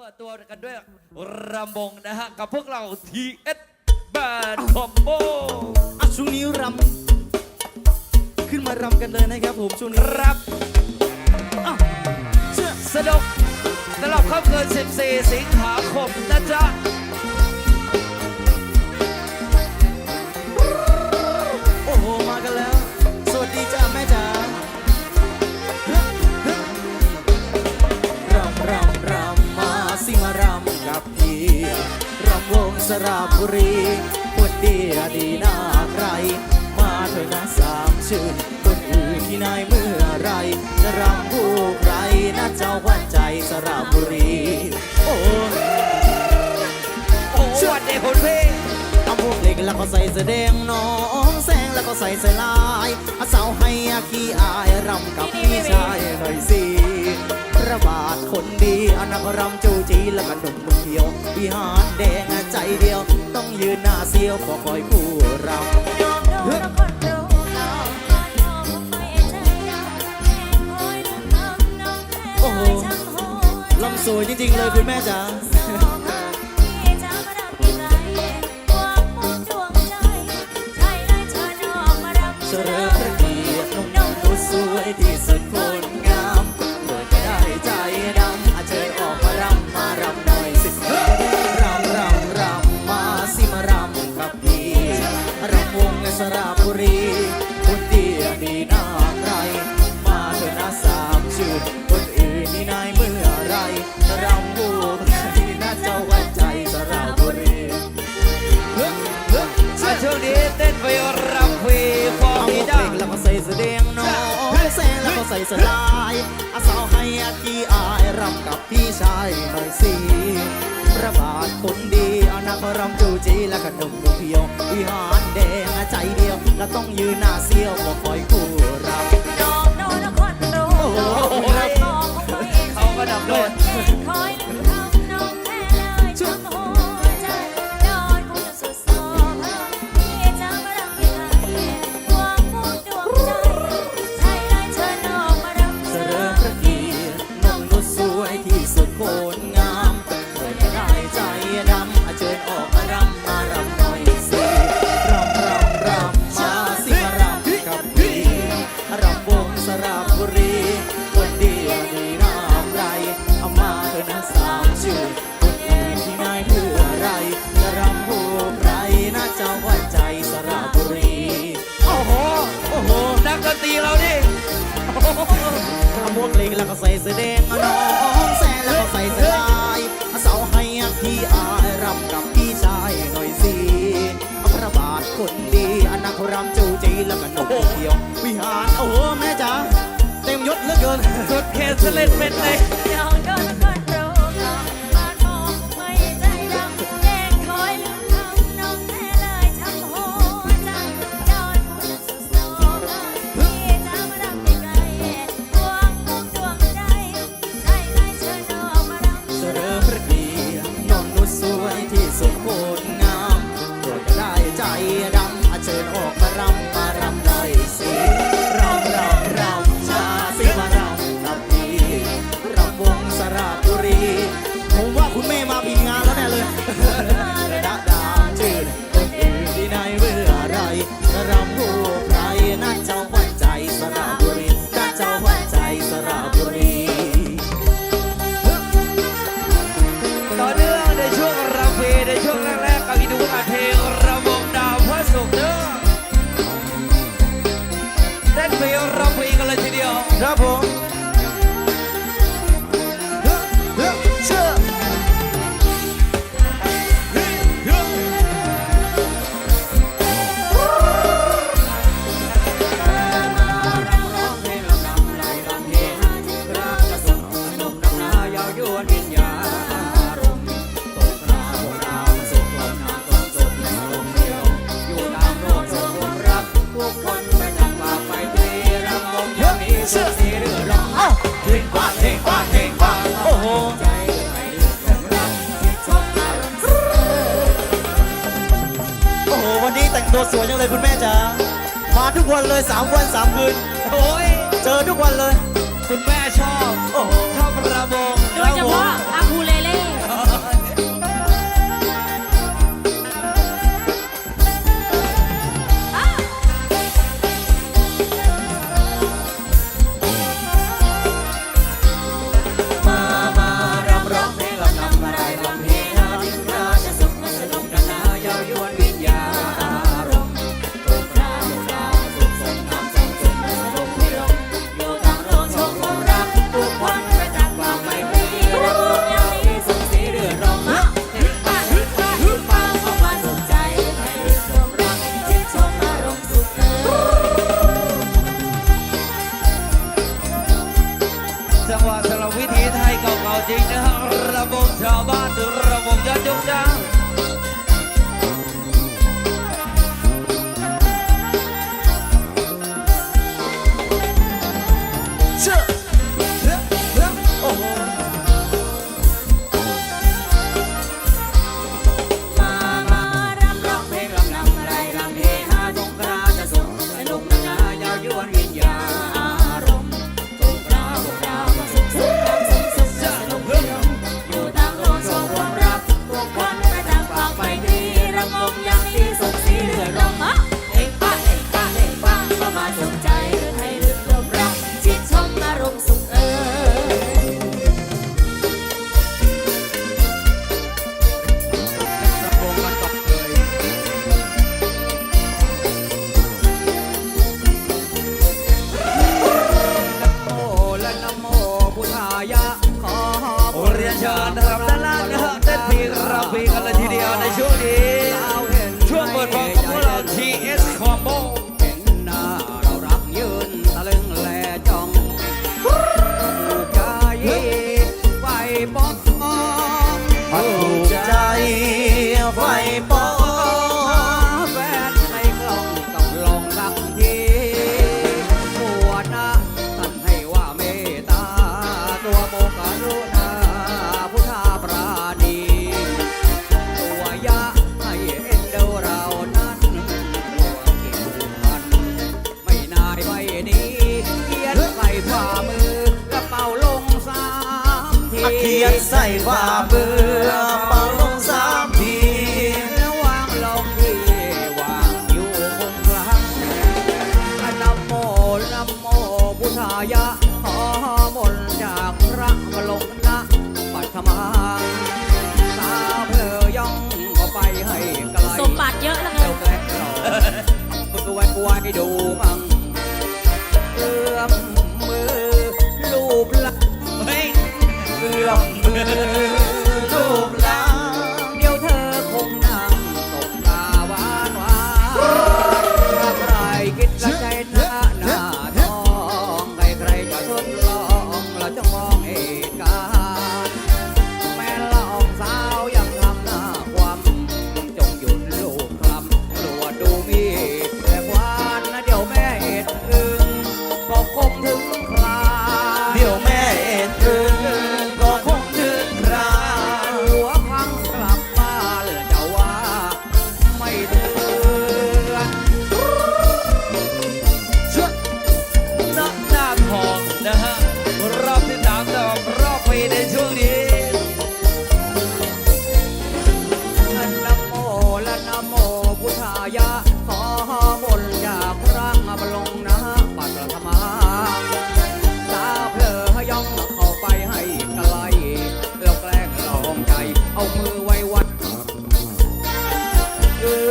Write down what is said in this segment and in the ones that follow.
ปิดตัวกันด้วยรำวงนะฮะ กับพวกเรา TS Band Combo อะช่วงนี้รำขึ้นมารำกันเลยนะครับผมช่วงนี้ครับอะเชื่อสนุกสำหรับค่ำคืน14 สิงหาคมนะจ๊ะ วงสระบุรีคนดีอดีนาใคร มาเถอะนะสามชื่นคนอื่นที่นายเมื่อไรจะรำผู้ใครนะเจ้าขวัญใจสระบุรี โอ้โอ้วันเด็กคนพี่เอาพวกเหล็กแล้วก็ใส่แสดงน้องแส แล้วก็ใส่เสื้อลายอาสาวให้อาขี้อายรำกับพี่ชายหน่อยสิพระบาทคนดีอนักรำจูจีแล้วก็หนุ่มนุ่มเดียววิหารแดงใจเดียว ต้องยืนหน้าเสียวขอคอยผู้รำโอ้โหลำสวยจริง ๆ เลยคุณแม่จ๋า สวยที่สุด ใส่เสื้อลายอาสาวให้อากีอายรำกับพี่ชายหน่อยสิพระบาทคนดีเอานักรำจูจีและขนมนมเพียววิหารแดงใจเดียว และต้องยืนหน้าเสียวบอกคอยคู่รำเขาก็ดับด้วย ต็มยศเที เขียนใส่ว่าเบื่อ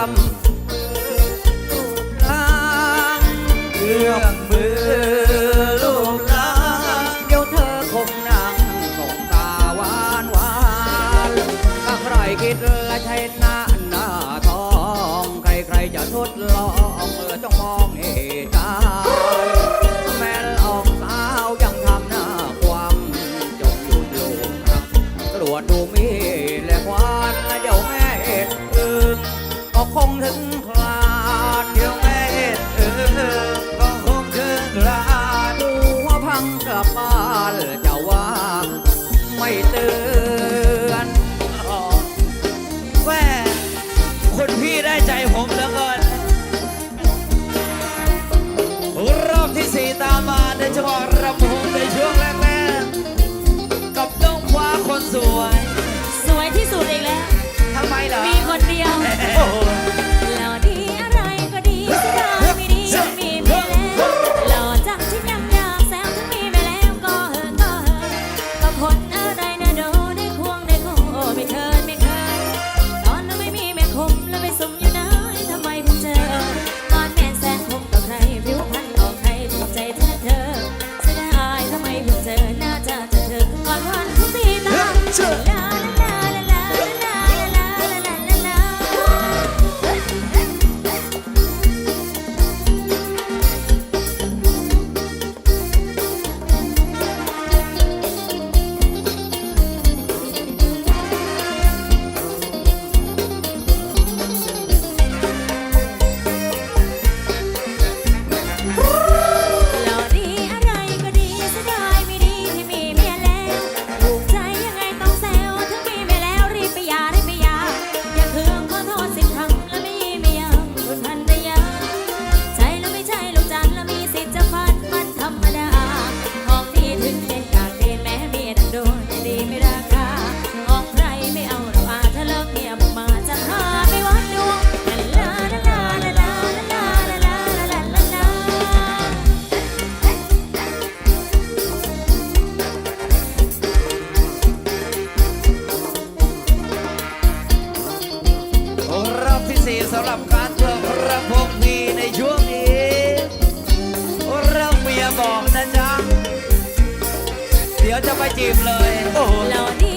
something ีสำหรับการทัวร์ระพงนีในช่วงนี้เราเมียบอกนะจ๊ะ เดี๋ยวจะไปจีบเลย โอ้โห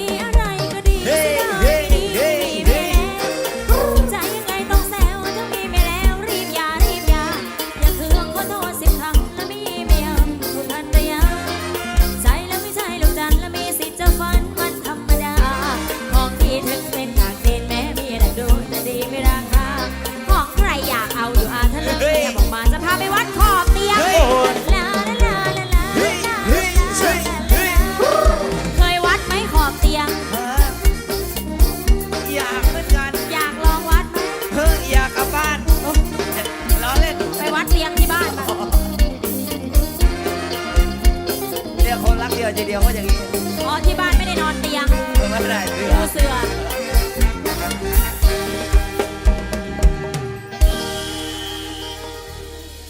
ทีเดียวก็อย่างนี้อ๋อที่บ้านไม่ได้นอนเตียงไม่ได้เรือเสือ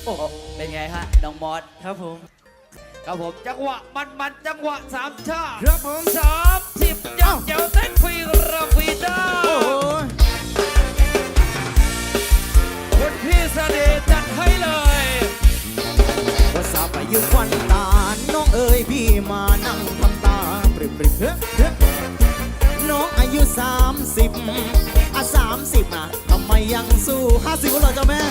อเป็นไงฮะน้องมอสครับผม ครับผมจังหวะมันมันจังหวะสามชาครับผมสามสิบเจ้าเจ้าเต้นฟรีราฟีดาคนที่เสด็จจัดให้เลยภาษาไปยุควัน ยพี่มานั่งทำตาปริบปริบน้องอายุสามสิบอะสามสิบอะทำไมยังสู้ห้าสิบเหรอจ้าแม่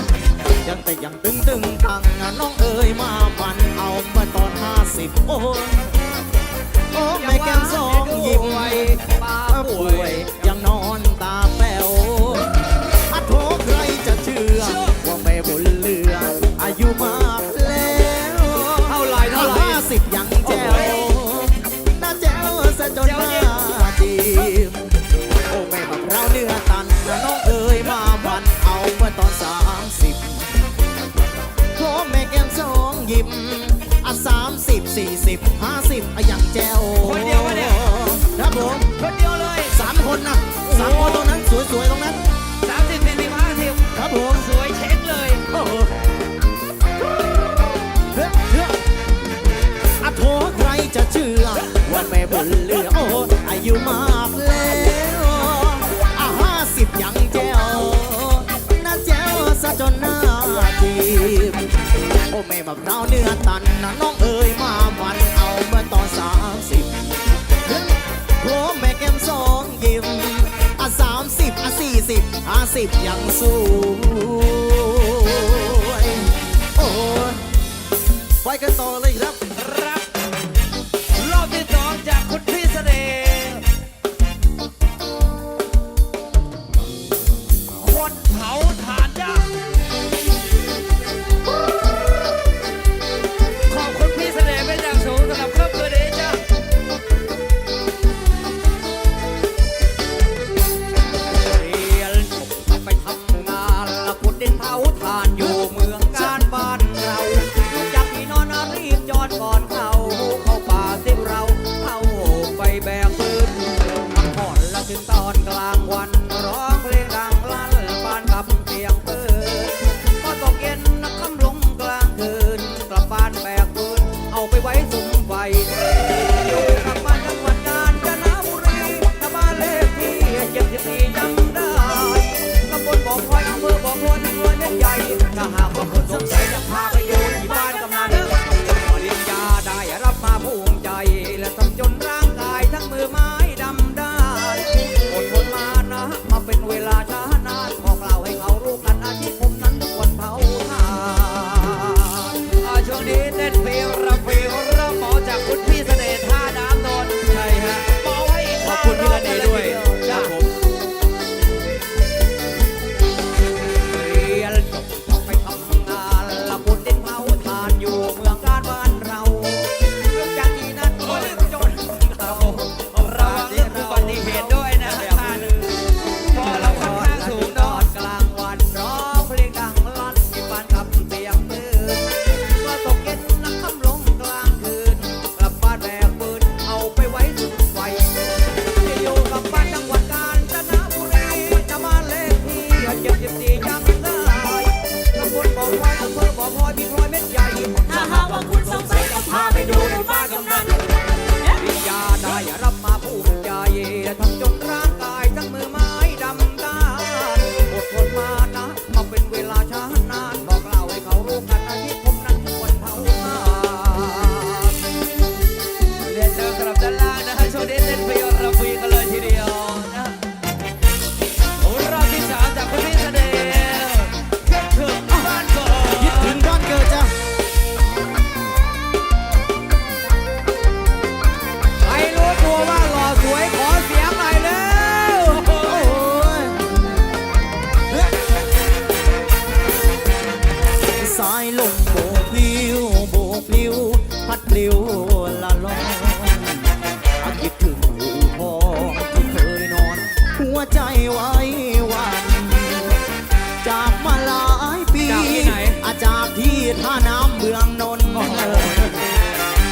ยังแต่ยังตึงตึงตังน้องเอ๋ยมามันเอามาตอนห้าสิบโอ้ กับดาเนื้อตันน้องเอ๋ยมาวันเอาเมื่อตอนสามสิบโอ้แม่แก้มสองยิ้มอ่สามสิบอ่สี่สิบอาสิบยังสู้โอ้ยไปกันต่อเลยครับ You. I don't know. ากมาหลายปีจากอาจากที่ท่าน้ำเมืองนนท์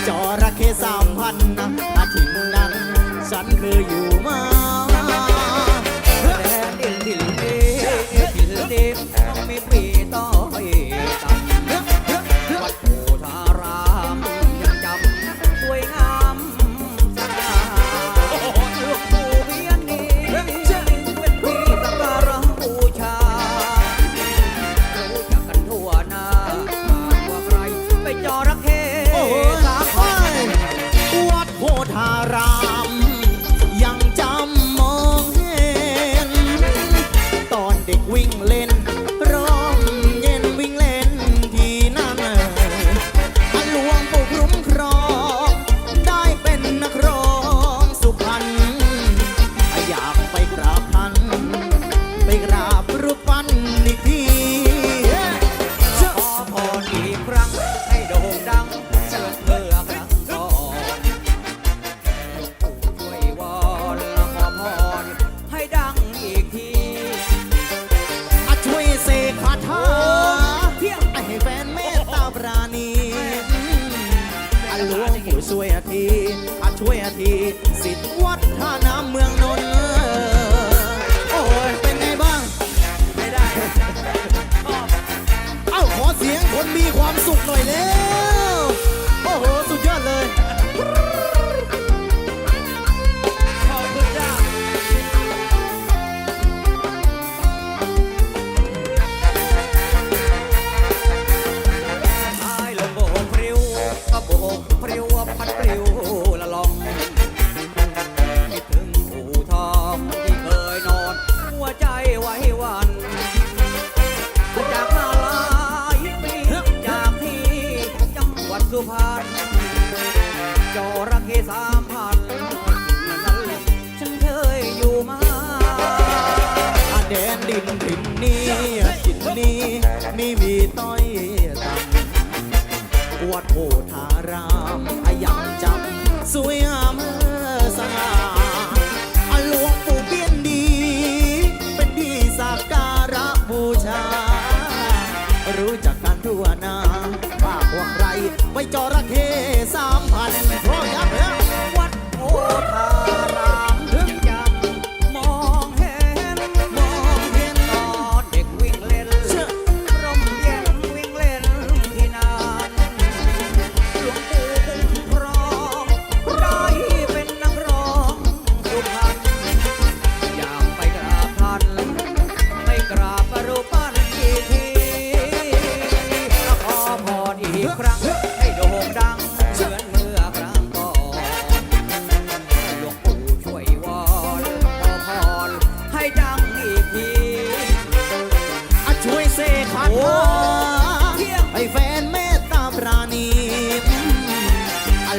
จอระเข้สามพันนะอาทิตย์นั้น ฉันเคยอยู่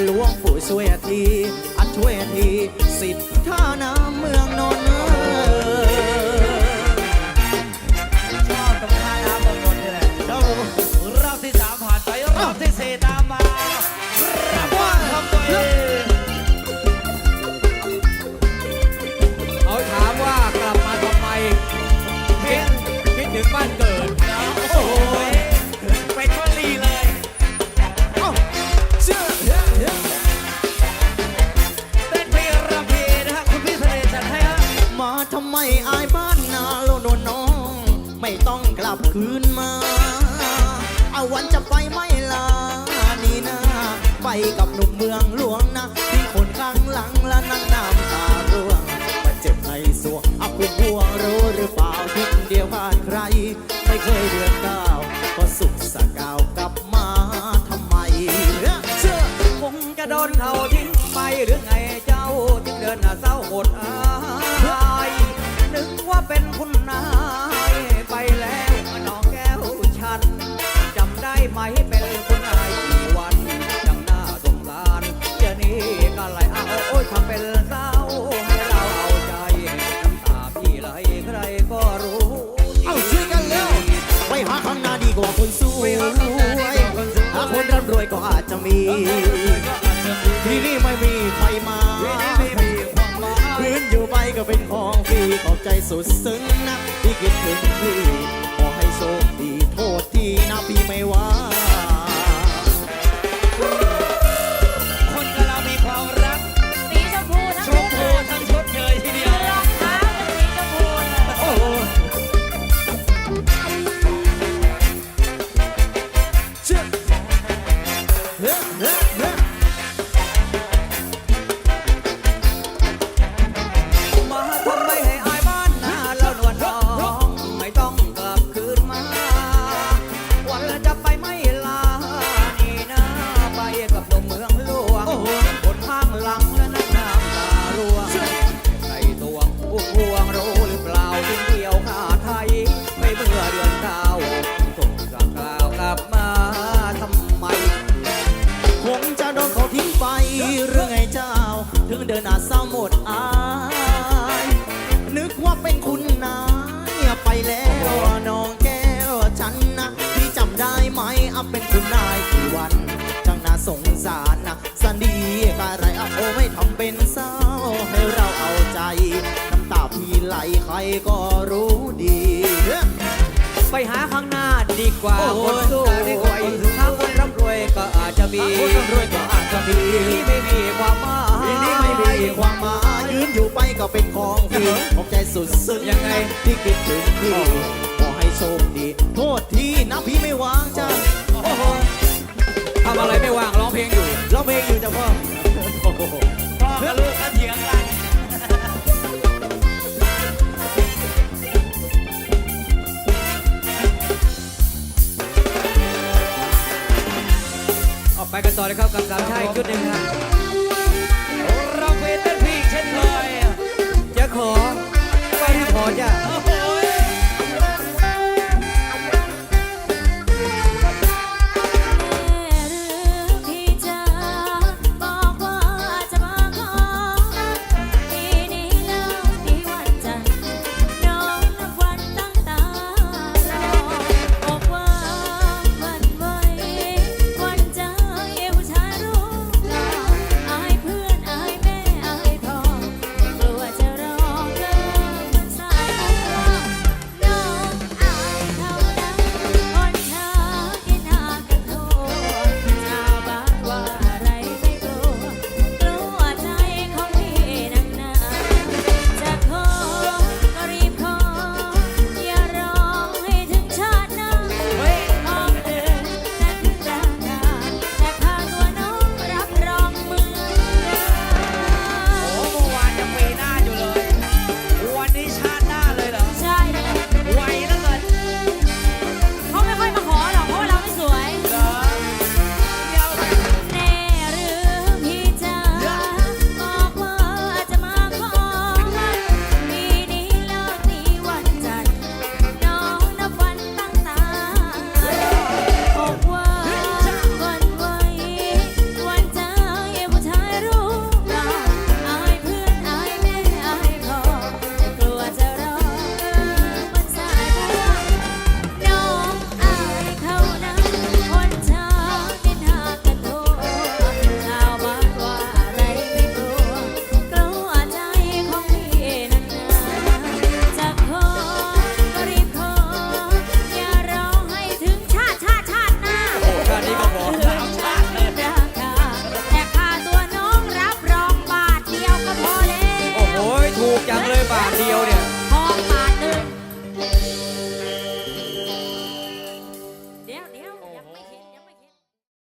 หลวงปู่ช่วยทีอัดช่วยทีสิทธานาเมืองนนท์ กับหนุ่มเมือง เป็นของพี่ขอบใจสุดซึ้งนะที่คิดถึงพี่ขอให้โชคดีโทษทีนะพี่ไม่ว่า ก็รู้ดี ไปหาข้างหน้าดีกว่าโอ้โหคนสู้ถ้าคนร่ำรวยก็อาจจะมีคนร่ำรวยก็อาจจะมีที่ไม่มีความหมายทีนี้ไม่มีความหมายยืนอยู่ไปก็เป็นของฟรีขอบใจสุดซึ้งยังไงที่คิดถึงพี่ขอให้โชคดี โทษทีนะพี่ไม่วางจ้าโอ้โหทำอะไรไม่ว่างร้องเพลงอยู่ นะครับกับสามชายชุดหนึ่งครับเราเพเต้นพี่เช่นลอยจะขอไม่ได้ขอจ้ะ